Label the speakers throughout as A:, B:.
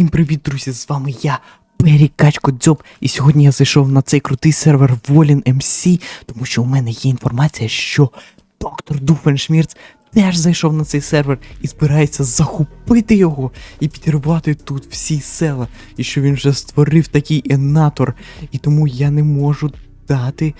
A: Всім привіт, друзі! З вами я, Пері Качко Дзьоб. І сьогодні я зайшов на цей крутий сервер Волін MC, тому що у мене є інформація, що доктор Дуфеншмірц теж зайшов на цей сервер і збирається захопити його і підірвати тут всі села. І що він вже створив такий енатор, і тому я не можу дати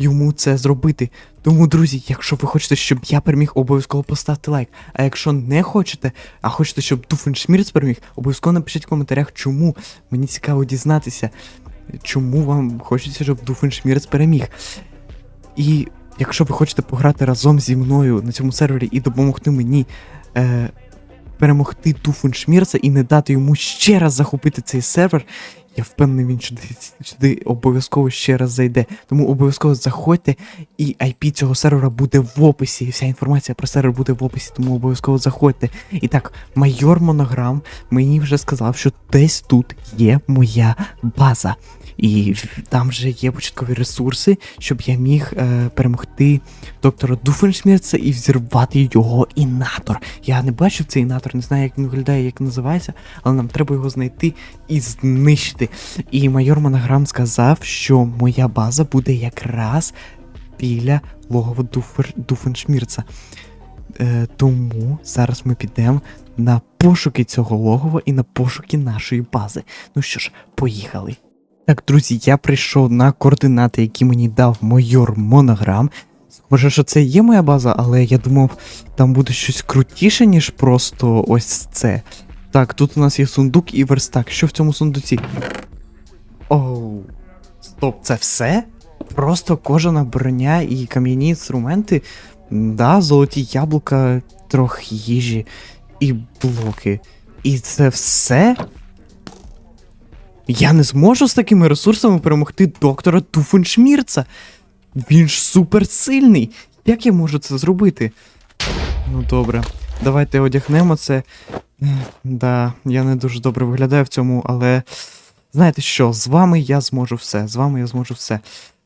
A: йому це зробити. Тому, друзі, якщо ви хочете, щоб я переміг, обов'язково поставте лайк. А якщо не хочете, а хочете, щоб Дуфеншмірц переміг, обов'язково напишіть в коментарях, чому. Мені цікаво дізнатися, чому вам хочеться, щоб Дуфеншмірц переміг. І якщо ви хочете пограти разом зі мною на цьому сервері і допомогти мені е, перемогти Дуфеншмірца і не дати йому ще раз захопити цей сервер, я впевнений, він сюди, сюди обов'язково ще раз зайде. Тому обов'язково заходьте, і IP цього сервера буде в описі. Вся інформація про сервер буде в описі, тому обов'язково заходьте. І так, майор Монограм мені вже сказав, що десь тут є моя база. І там вже є початкові ресурси, щоб я міг е, перемогти доктора Дуфеншмірца і взірвати його інатор. Я не бачив цей інатор, не знаю, як він виглядає, як називається, але нам треба його знайти і знищити. І майор Монограм сказав, що моя база буде якраз біля логова Дуфер... Дуфеншмірца. Е, тому зараз ми підемо на пошуки цього логова і на пошуки нашої бази. Ну що ж, поїхали. Так, друзі, я прийшов на координати, які мені дав майор Монограм. Схоже, що це є моя база, але я думав, там буде щось крутіше, ніж просто ось це. Так, тут у нас є сундук і верстак. Що в цьому сундуці? Оу. Стоп, це все? Просто кожана броня і кам'яні інструменти. Да, золоті яблука, трохи їжі і блоки. І це все? Я не зможу з такими ресурсами перемогти доктора Туфеншмірца. Він ж суперсильний. Як я можу це зробити? Ну добре, давайте одягнемо це. Да, я не дуже добре виглядаю в цьому, але знаєте що, з вами я зможу все. З вами я зможу все.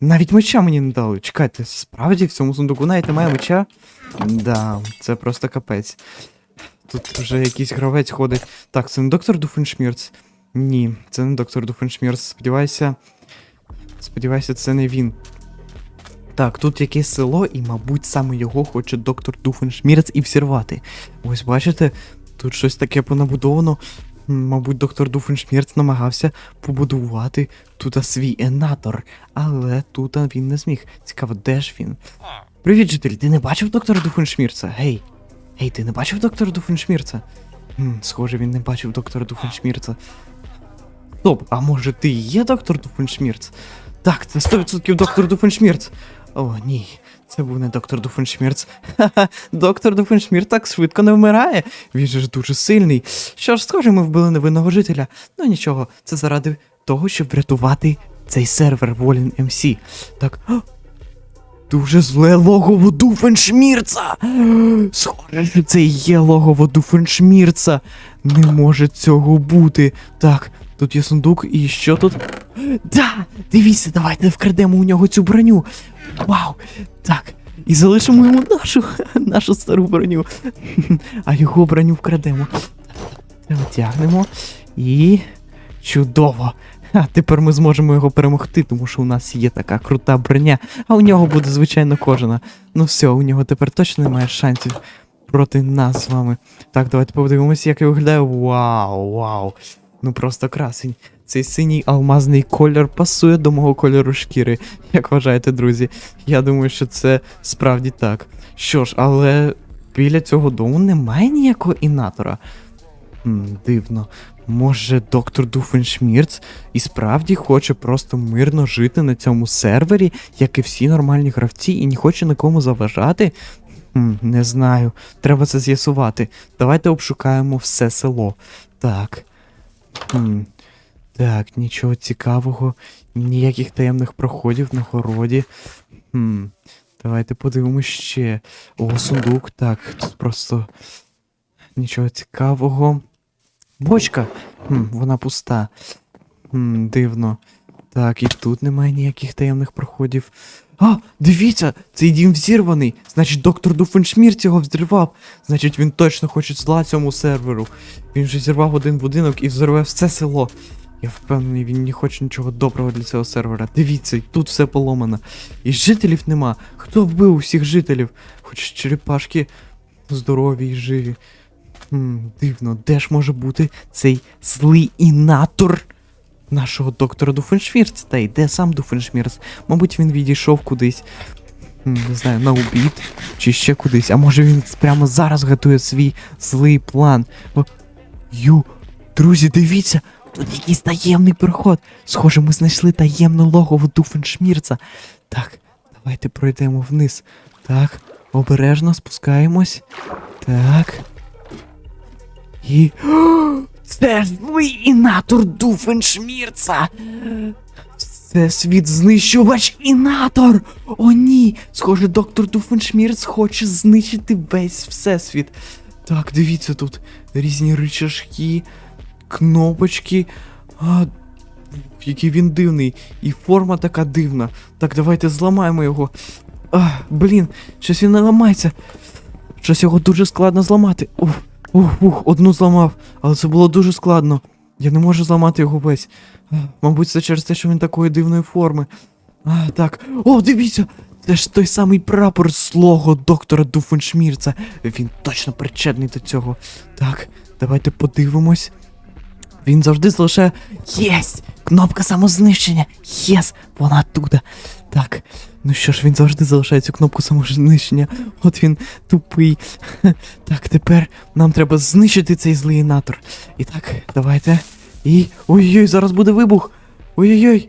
A: Навіть меча мені не дали. Чекайте, справді в цьому сундуку навіть немає меча? Да, це просто капець. Тут вже якийсь гравець ходить. Так, це не доктор Дуфеншмірц. Ні, це не доктор Дуфеншмірц. Сподіваюся. Сподіваюся, це не він. Так, тут якесь село, і, мабуть, саме його хоче доктор Дуфеншмірц і всірвати. Ось бачите, тут щось таке понабудовано. Мабуть, доктор Дуфеншмірц намагався побудувати тут свій енатор, але тут він не зміг. Цікаво, де ж він? Привіт, житель, ти не бачив доктора Дуфеншмірца? Гей. Гей, ти не бачив доктора Дуфеншмірца? Хм, схоже, він не бачив доктора Дуфеншмірца. Стоп, а може ти є доктор Дуфеншмірц? Так, це 100% доктор Дуфеншмірц. О, ні, це був не доктор Дуфеншмірц. Ха-ха, доктор Дуфеншмірц так швидко не вмирає. Він же ж дуже сильний. Що ж, схоже, ми вбили невинного жителя. Ну нічого, це заради того, щоб врятувати цей сервер Волін MC. Так. Дуже зле логово Дуфеншмірца! Схоже, що це є логово Дуфеншмірца. Не може цього бути. Так, тут є сундук, і що тут? Да! Дивіться, давайте вкрадемо у нього цю броню. Вау! Так. І залишимо йому нашу, нашу стару броню. А його броню вкрадемо. Витягнемо. І. Чудово! А тепер ми зможемо його перемогти, тому що у нас є така крута броня, а у нього буде, звичайно, кожана. Ну все, у нього тепер точно немає шансів проти нас з вами. Так, давайте подивимося, як я виглядаю. Вау, вау. Ну просто красень. Цей синій алмазний колір пасує до мого кольору шкіри. Як вважаєте, друзі? Я думаю, що це справді так. Що ж, але біля цього дому немає ніякого інатора. Хм, дивно. Може, доктор Дуфеншмірц і справді хоче просто мирно жити на цьому сервері, як і всі нормальні гравці, і не хоче нікому заважати? Хм, не знаю. Треба це з'ясувати. Давайте обшукаємо все село. Так. Хм. Так, нічого цікавого, ніяких таємних проходів на городі. Хм. Давайте подивимось ще. О, сундук. Так, тут просто нічого цікавого. Бочка. Хм, вона пуста. Хм, дивно. Так, і тут немає ніяких таємних проходів. А, дивіться, цей дім взірваний. Значить, доктор Дуфеншмірц його взривав. Значить, він точно хоче зла цьому серверу. Він же зірвав один будинок і взорве все село. Я впевнений, він не хоче нічого доброго для цього сервера. Дивіться, тут все поломано. І жителів нема. Хто вбив усіх жителів? Хоч черепашки здорові і живі. Хм, дивно, де ж може бути цей злий інатор нашого доктора Дуфеншмірц? Та й де сам Дуфеншмірц? Мабуть, він відійшов кудись. Не знаю, на обід чи ще кудись. А може він прямо зараз готує свій злий план. Ю, друзі, дивіться, тут якийсь таємний проход. Схоже, ми знайшли таємне логово Дуфеншмірца. Так, давайте пройдемо вниз. Так, обережно спускаємось. Так. І. Це ж злий інатор Дуфеншмірца! Це світ знищувач інатор! О, ні! Схоже, доктор Дуфеншмірц хоче знищити весь всесвіт. Так, дивіться тут різні рычажки, кнопочки. А, який він дивний. І форма така дивна. Так, давайте зламаємо його. А, блін, щось він не ламається. Щось його дуже складно зламати. Ух, ух, ух, одну зламав, але це було дуже складно. Я не можу зламати його весь. Мабуть, це через те, що він такої дивної форми. А, так. О, дивіться! Це ж той самий прапор злого доктора Дуфеншмірца. Він точно причетний до цього. Так, давайте подивимось. Він завжди залишає. Єсть! Кнопка самознищення! Єс! Вона тут. Так. Ну що ж, він завжди залишає цю кнопку самознищення. От він тупий. Так, тепер нам треба знищити цей злий натор. І так, давайте. І. Ой-ой, зараз буде вибух! Ой-ой-ой!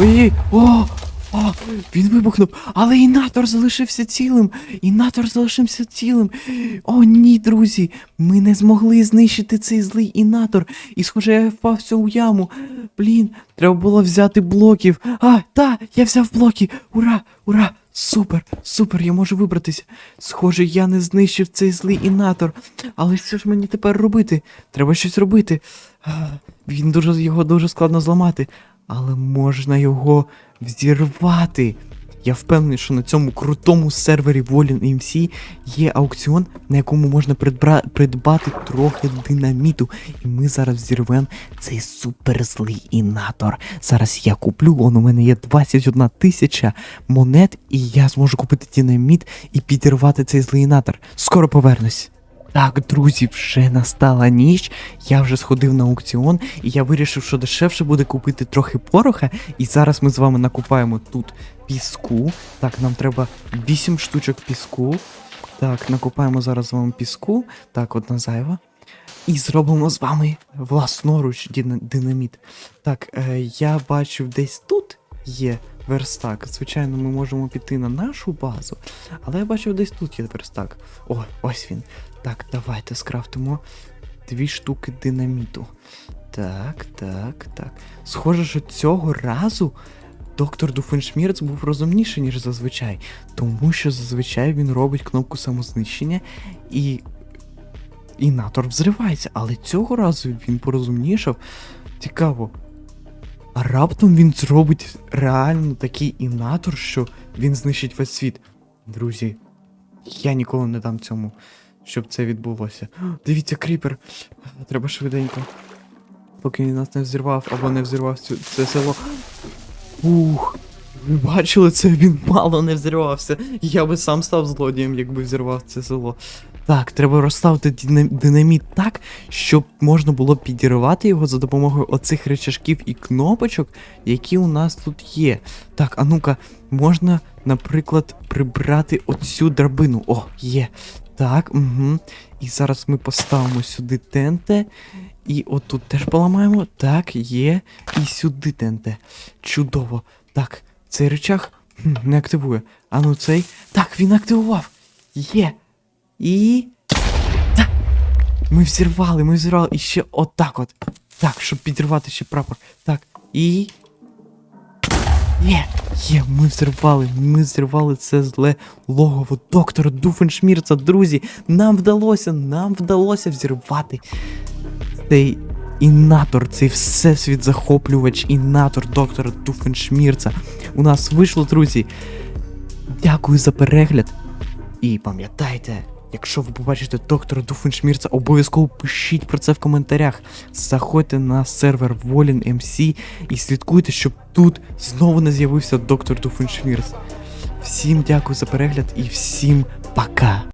A: Ой-ой! О! О! Він вибухнув! Але інатор залишився цілим! Інатор залишився цілим! О, ні, друзі! Ми не змогли знищити цей злий інатор. І схоже, я впав в цю яму. Блін, треба було взяти блоків. А, та, я взяв блоки. Ура! Ура! Супер! Супер, я можу вибратися. Схоже, я не знищив цей злий інатор. Але що ж мені тепер робити? Треба щось робити. Він дуже його дуже складно зламати. Але можна його взірвати. Я впевнений, що на цьому крутому сервері Волін MC є аукціон, на якому можна придбра- придбати трохи динаміту. І ми зараз взірвемо цей суперзлий інатор. Зараз я куплю, он у мене є 21 тисяча монет, і я зможу купити динаміт і підірвати цей злий інатор. Скоро повернусь. Так, друзі, вже настала ніч. Я вже сходив на аукціон, і я вирішив, що дешевше буде купити трохи пороха. І зараз ми з вами накупаємо тут піску. Так, нам треба 8 штучок піску. Так, накупаємо зараз з вами піску. Так, одна зайва. І зробимо з вами власноруч динаміт. Так, е, я бачив десь тут є верстак. Звичайно, ми можемо піти на нашу базу, але я бачив десь тут є верстак. О, ось він. Так, давайте скрафтимо дві штуки динаміту. Так, так, так. Схоже, що цього разу доктор Дуфеншмірц був розумніший, ніж зазвичай. Тому що зазвичай він робить кнопку самознищення і. Інатор взривається, але цього разу він порозумнішав. Цікаво. А раптом він зробить реально такий інатор, що він знищить весь світ. Друзі, я ніколи не дам цьому, щоб це відбулося. Дивіться, кріпер. Треба швиденько. Поки він нас не взірвав або не взірвав цю, це село. Ух. Ви бачили це? Він мало не взірвався. Я би сам став злодієм, якби взірвав це село. Так, треба розставити динаміт так, щоб можна було підірвати його за допомогою оцих речашків і кнопочок, які у нас тут є. Так, а ну-ка, можна, наприклад, прибрати оцю драбину. О, є. Так, угу. І зараз ми поставимо сюди тенте. І отут теж поламаємо. Так, є. І сюди тенте. Чудово. Так, цей речах не активує. А ну цей. Так, він активував. Є. І. Так. Ми взірвали, ми взірвали. І ще отак от. Так, щоб підірвати ще прапор. Так. І. Є, є, ми взірвали, ми взірвали це зле логово доктора Дуфеншмірца, друзі. Нам вдалося, нам вдалося взірвати цей інатор, цей всесвіт захоплювач інатор доктора Дуфеншмірца. У нас вийшло, друзі. дякую за перегляд. І пам'ятайте, якщо ви побачите доктора Дуфеншмірца, обов'язково пишіть про це в коментарях. Заходьте на сервер Волін MC і слідкуйте, щоб тут знову не з'явився доктор Дуфеншмірц. Всім дякую за перегляд і всім пока!